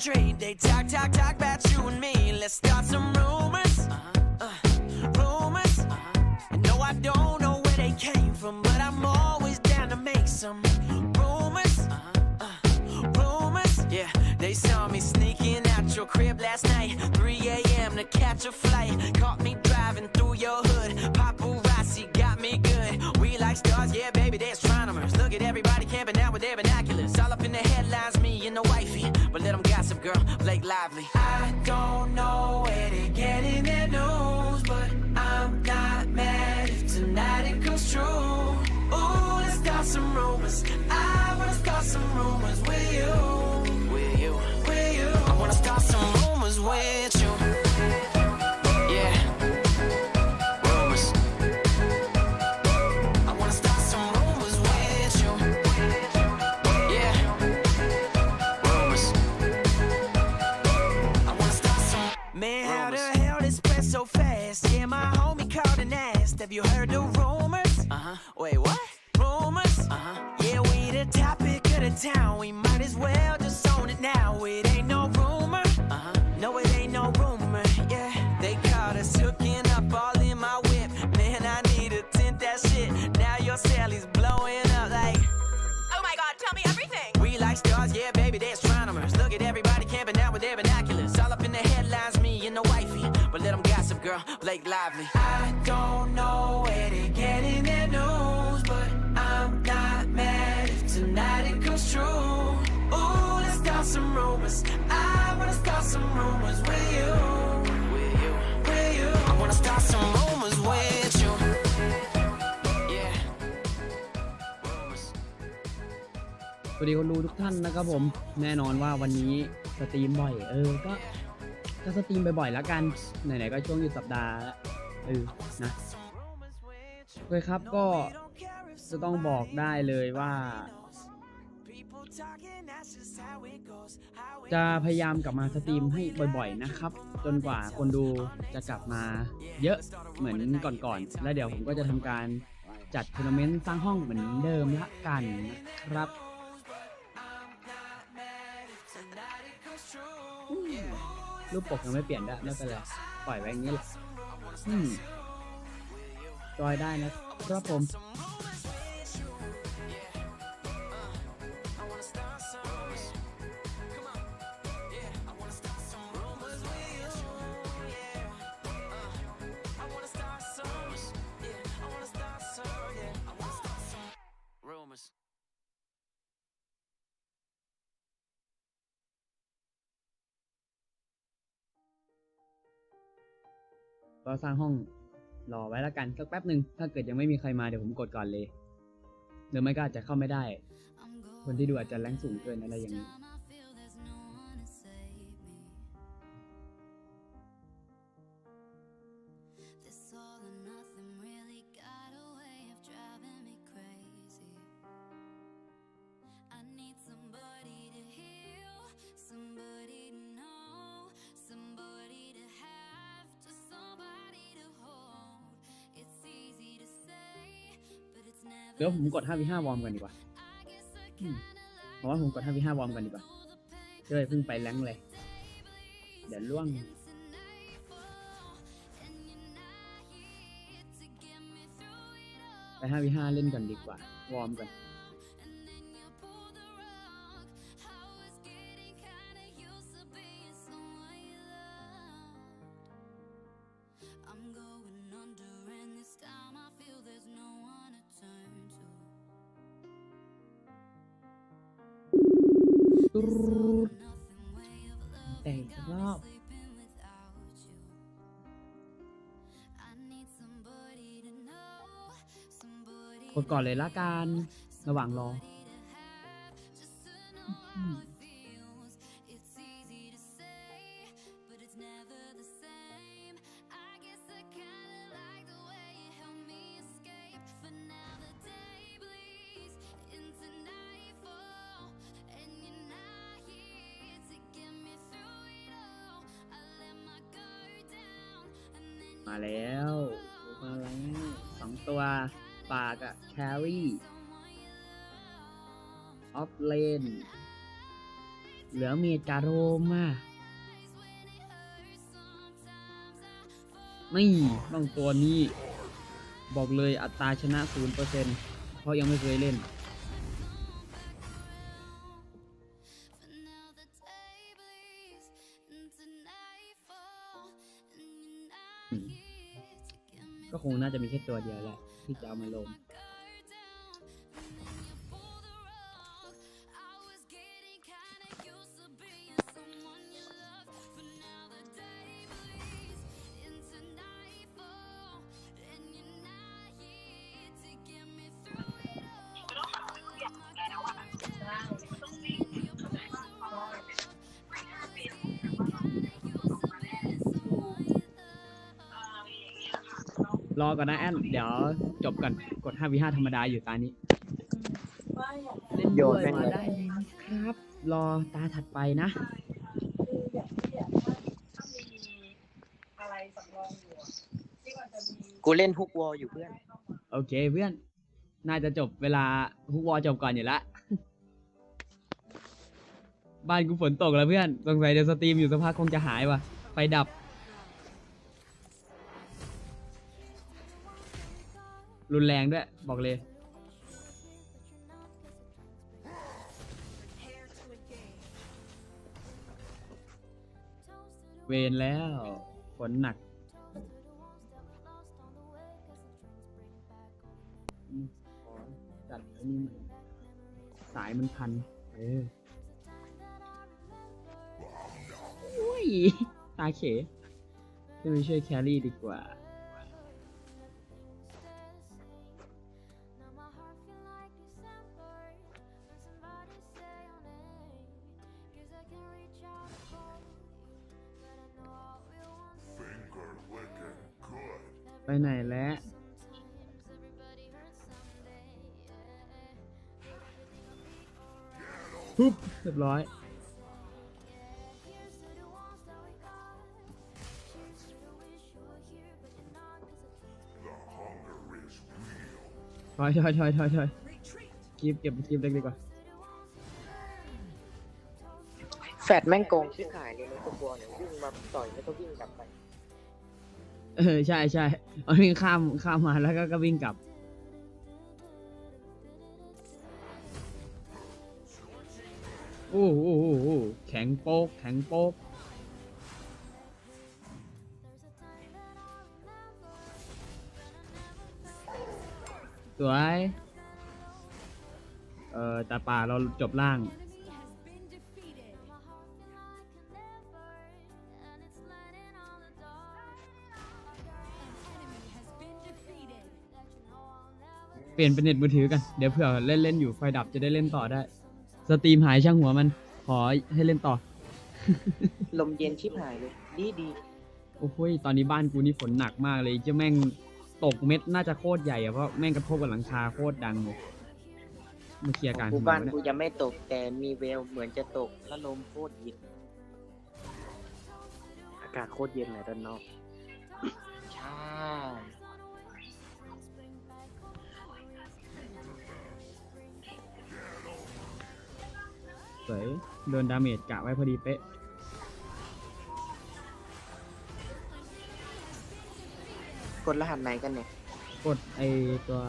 street. They talk, talk, talk about you and me. Let's start some rumors. Uh, rumors. And no, I don't know where they came from, but I'm always down to make some rumors. Uh, rumors. Yeah, they saw me sneaking out your crib last night. 3 a.m. to catch a flight. Caught me driving through your hood. Paparazzi got me good. We like stars, yeah, baby, they're astronomers. Look at everybody Lively. I don't know where they're getting their news, but I'm not mad if tonight it comes true. Ooh, let's start some rumors. I wanna start some rumors with you. With you. With you. I wanna start some rumors with you. Might as well just own it now. It ain't no rumor. Uh huh. No, it ain't no rumor. Yeah, they caught us hooking up all in my whip. Man, I need to tint that shit. Now your Sally's blowing up like. Oh my god, tell me everything. We like stars, yeah, baby, they're astronomers. Look at everybody camping out with their binoculars. All up in the headlines, me and the wifey. But let them gossip, girl, Blake Lively. I don't know where they're getting their news, but I'm not mad if tonight it comes true. Start some rumors. I wanna start some rumors with you. สวัสดีคนดูทุกท่านนะครับผม แน่นอนว่าวันนี้สตรีมบ่อย เออ ก็ก็สตรีมบ่อยๆแล้วกัน ไหนๆก็ช่วงอยู่สัปดาห์แล้เออ นะโอเคครับก็จะต้องบอกได้เลยว่า จะพยายามกลับมาสตรีมให้บ่อยๆนะครับ จนกว่าคนดูจะกลับมาเยอะเหมือนก่อนๆ แล้วเดี๋ยวผมก็จะทำการจัดทัวร์นาเมนต์สร้างห้องเหมือนเดิมละกันนะครับรูปปกยังไม่เปลี่ยนได้ไม่เป็นไรปล่อยไว้อย่างนี้แหละอืมจอยได้นะครับผม ก็สร้างห้องรอไว้แล้วกันสักแป๊บหนึ่งถ้าเกิดยังไม่มีใครมาเดี๋ยวผมกดก่อนเลยหรือไม่ก็อาจจะเข้าไม่ได้ คนที่ดูอาจจะแรงสูงเกินอะไรอย่างนี้ ดี๋ยวผมกด 5v5 วอร์มกันดีกว่าเพราะว่าผมกด 5v5 วอร์มกันดีกว่าเลยเพิ่งไปแรงเลย เดี๋ยวล่วงไป 5v5 เล่นกันดีกว่า วอร์มกัน แต่งรอบกดก่อนเลยละกัน ระหว่างรอ มาแล้วมาแล้วสองตัวปากอะแครี่ออฟเลนเหลือเมดกาโรมาไม่ต้องตัวนี้ บอกเลยอัตราชนะศูนเปอร์เซ็นเพราะยังไม่เคยเล่น คงน่าจะมีแค่ตัวเดียวแหละที่จะเอามาลง รอก่อนนะแอนเดี๋ยวจบก่อนกด 5v5 ธรรมดาอยู่ตานี้ เล่นด้วยมาได้เลยนะครับ รอตาถัดไปนะ กูเล่นฮุกวอลอยู่เพื่อน โอเคเพื่อน น่าจะจบเวลาฮุกวอลจบก่อนอยู่ละ บ้านกูฝนตกแล้วเพื่อน สงสัยเดี๋ยวสตรีมอยู่สักพักคงจะหายว่ะ ไฟดับ รุนแรงด้วย บอกเลย เวรแล้วฝนหนัก จัดไอันนี้หน่สายมันพัน เออโอ้ย ตาเขจะไปช่วยแครี่ดีกว่า ไปไหนแล้วปุ๊บเรียบร้อย ถอยถอยถอยถอยถอยคลิปเก็บคลิปเล็กดีกว่า แฟดแม่งโกงชิบหายเลยในฮุกวอลเนี่ยวิ่งมาต่อยแล้วก็วิ่งกลับไป เออใช่ใช่เอาวิ่งข้ามข้ามมาแล้วก็ก็วิ่งกลับ โอ้โหแข็งโป๊กแข็งโป๊กสวย เอ่อแต่ป่าเราจบล่าง ลี่ยนเป็นเน็ตมือถือกัน เดี๋ยวเผื่อเล่นเล่นๆอยู่ไฟดับจะได้เล่นต่อได้ สตรีมหายช่างหัวมัน ขอให้เล่นต่อ ลมเย็นชิบหายเลย ดีดีโอ้โหยตอนนี้บ้านกูนี่ฝนหนักมากเลยเจะแม่งตกเม็ดน่าจะโคตรใหญ่อะเพราะแม่งกระทบกับหลังคาโคตรดังเลยมาเคลียร์การกูทำไมบ้านวะเนี่ยกูยังไม่ตกแต่มีแววเหมือนจะตกแล้วลมโคตรเย็นอากาศโคตรเย็นเลยด้านนอก ใช่ วยโดนดาเมจกะไว้พอดีเป๊ะกดรหัสไหนกันเนี่ยกดไอตัว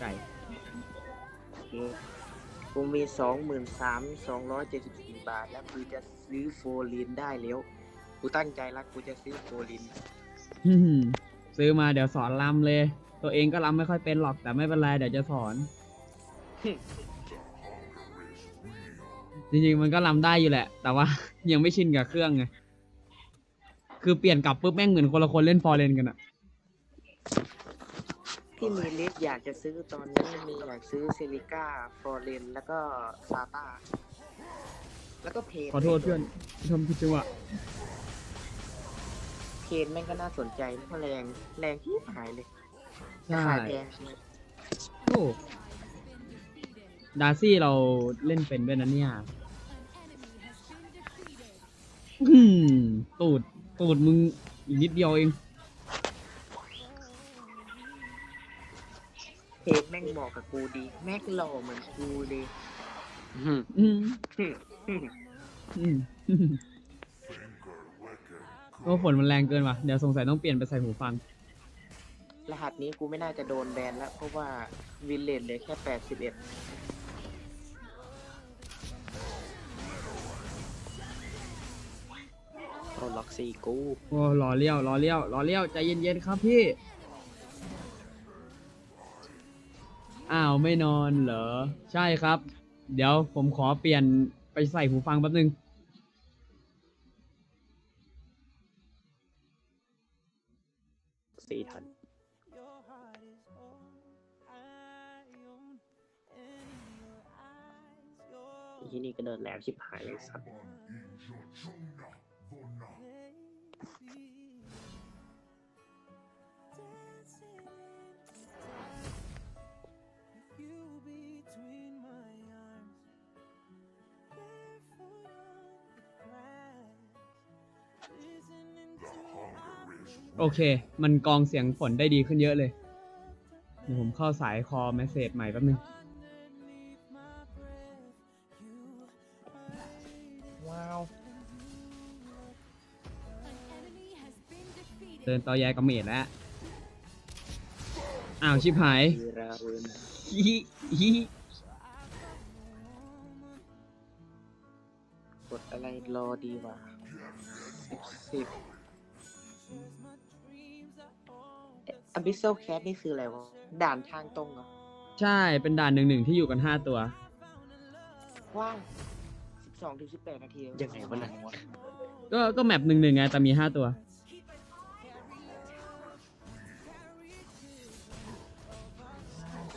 ไก่โอเคกูมีสองหมื่นสามสองร้อยเจ็ดสิบสี่บาท แล้วกูจะซื้อโฟลินได้แล้ว กูตั้งใจละกูจะซื้อโฟลิน อื้อหือซื้อมาเดี๋ยวสอนลำเลย ตัวเองก็ลำไม่ค่อยเป็นหรอกแต่ไม่เป็นไรเดี๋ยวจะสอน จริงๆมันก็ลำได้อยู่แหละ แต่ว่า ยังไม่ชินกับเครื่องไง คือเปลี่ยนกลับปุ๊บแม่งเหมือนคนละคนเล่นฟอร์เรนกันอะที่มีลิสต์อยากจะซื้อตอนนี้มีอยากซื้อเซริก้าฟอร์เรนแล้วก็ซาตาแล้วก็เพนขอโทษเพื่อนที่ทำผิดจังหวะเพนแม่งก็น่าสนใจนะเพราะแรงแรงที่หายเลยใช่ขายแพงใช่ไหมโอ้ดาร์ซี่เราเล่นเป็นด้วยนะเนี่ย อืมตูดตูดมึงอีกนิดเดียวเองเพนแม่งเหมาะกับกูดี แม่งหล่อเหมือนกูเลยอืมอืมโอ้ฝนมันแรงเกินว่ะ เดี๋ยวสงสัยต้องเปลี่ยนไปใส่หูฟัง รหัสนี้กูไม่น่าจะโดนแบนแล้ว เพราะว่าวินเลนเหลือแค่แปดสิบเอ็ด โอ้ล็อกซี่กูโอ้รอเลี้ยวรอเลี้ยวรอเลี้ยวใจเย็นๆครับพี่อ้าวไม่นอนเหรอ ใช่ครับ เดี๋ยวผมขอเปลี่ยนไปใส่หูฟังแป๊บนึงสี่ทันที่นี่ก็เดินแหลมชิบหายเลยสัตว์ โอเค มันกรองเสียงฝนได้ดีขึ้นเยอะเลยเดี๋ยวผมเข้าสายคอเมสเซจใหม่แป๊บนึง ว้าวเดินต่อแยกระเมดแล้ว อ้าว ชิบหายวีราเวนฮิฮิกดอะไรรอดีวะสิบสิบ อ b บิ s เซลแคทนี่คืออะไรวะ ด่านทางตรงเหรอ ใช่เป็นด่านหนึ่งหนึ่งที่อยู่กันห้าตัวว้าวสิบสองถึงสิบแปดนาทียังไงวะน่ะก็ก็แมปหนึ่งหนึ่งไงแต่มีห้าตัว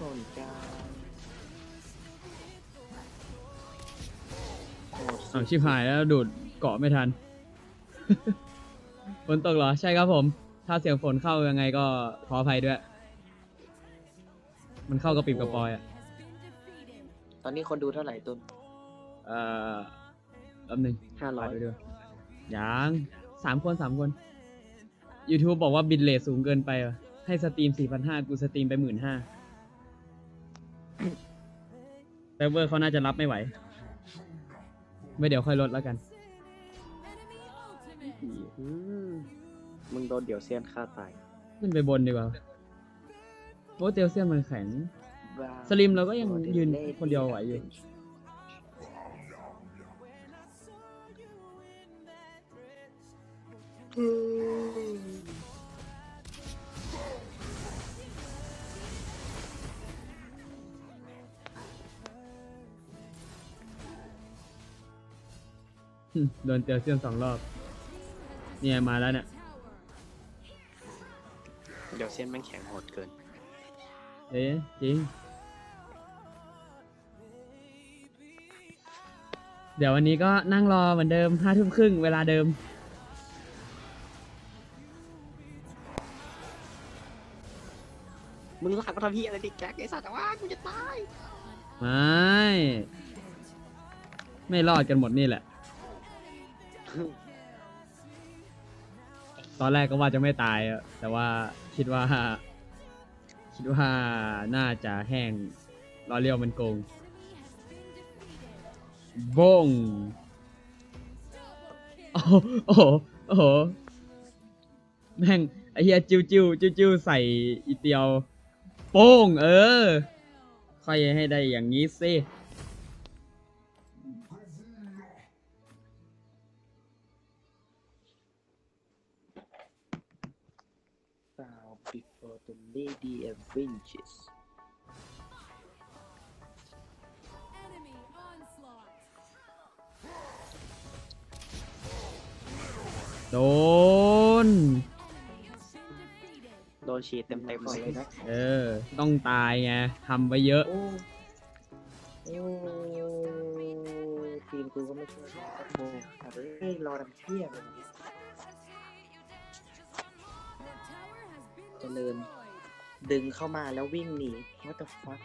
สนใจโอ้อ้าวชิบหายแล้วดูดเกาะไม่ทัน ฝนตกเหรอ ใช่ครับผม ถ้าเสียงฝนเข้ายังไงก็ขออภัยด้วย มันเข้ากระปิบกระปอยอะ ตอนนี้คนดูเท่าไหร่ตุน เอ่อแป๊บหนึงห้าร้อย ไปด้วยยังสามคนสามคน YouTube บอกว่าบิตเรทสูงเกินไปว่ะให้สตรีมสี่พันห้ากูสตรีมไปหมื่นห้าเซิร์ฟเวอร์เขาน่าจะรับไม่ไหว ไม่เดี๋ยวค่อยลดแล้วกัน อืม มึงโดนเดี๋ยวเซียนฆ่าตายขึ้นไปบนดีกว่าโอ้เตลเซียนมันแข็งบ้าสลิมเราก็ยังยืนคนเดียวไหวอยู่อืมโดนเตลเซียนสองรอบ เนี่ยมาแล้วเนี่ย เดี๋ยวเซียนแม่งแข็งโหดเกิน เอ๊ะจริง เดี๋ยววันนี้ก็นั่งรอเหมือนเดิมห้าทุ่มครึ่งเวลาเดิม มึงหลักมาทำพี่อะไรดิแก๊กไอ้สัตว์แต่ว่ากูจะตาย ไม่ ไม่รอดกันหมดนี่แหละ ตอนแรกก็ว่าจะไม่ตายอะแต่ว่าคิดว่า คิดว่าน่าจะแห้งรอเรียวมันโกงบงโอ้โหโอ้โหโอ้โหแม่งไอเฮียจิ้วจิ้วจิ้วจิ้วใส่อีเตียว โป้ง เออ ค่อยให้ได้อย่างนี้สิ lady avenges โดนโดนฉีดเต็มเต็มๆเลยนะ เออ ต้องตายไงทำไปเยอะ โอ้โอ้ทีมกูก็ไม่ช่วยโอ้โหเฮ้ยรอดำเที่ยแบบนี้เจริญ ดึงเข้ามาแล้ววิ่งหนี what the fuck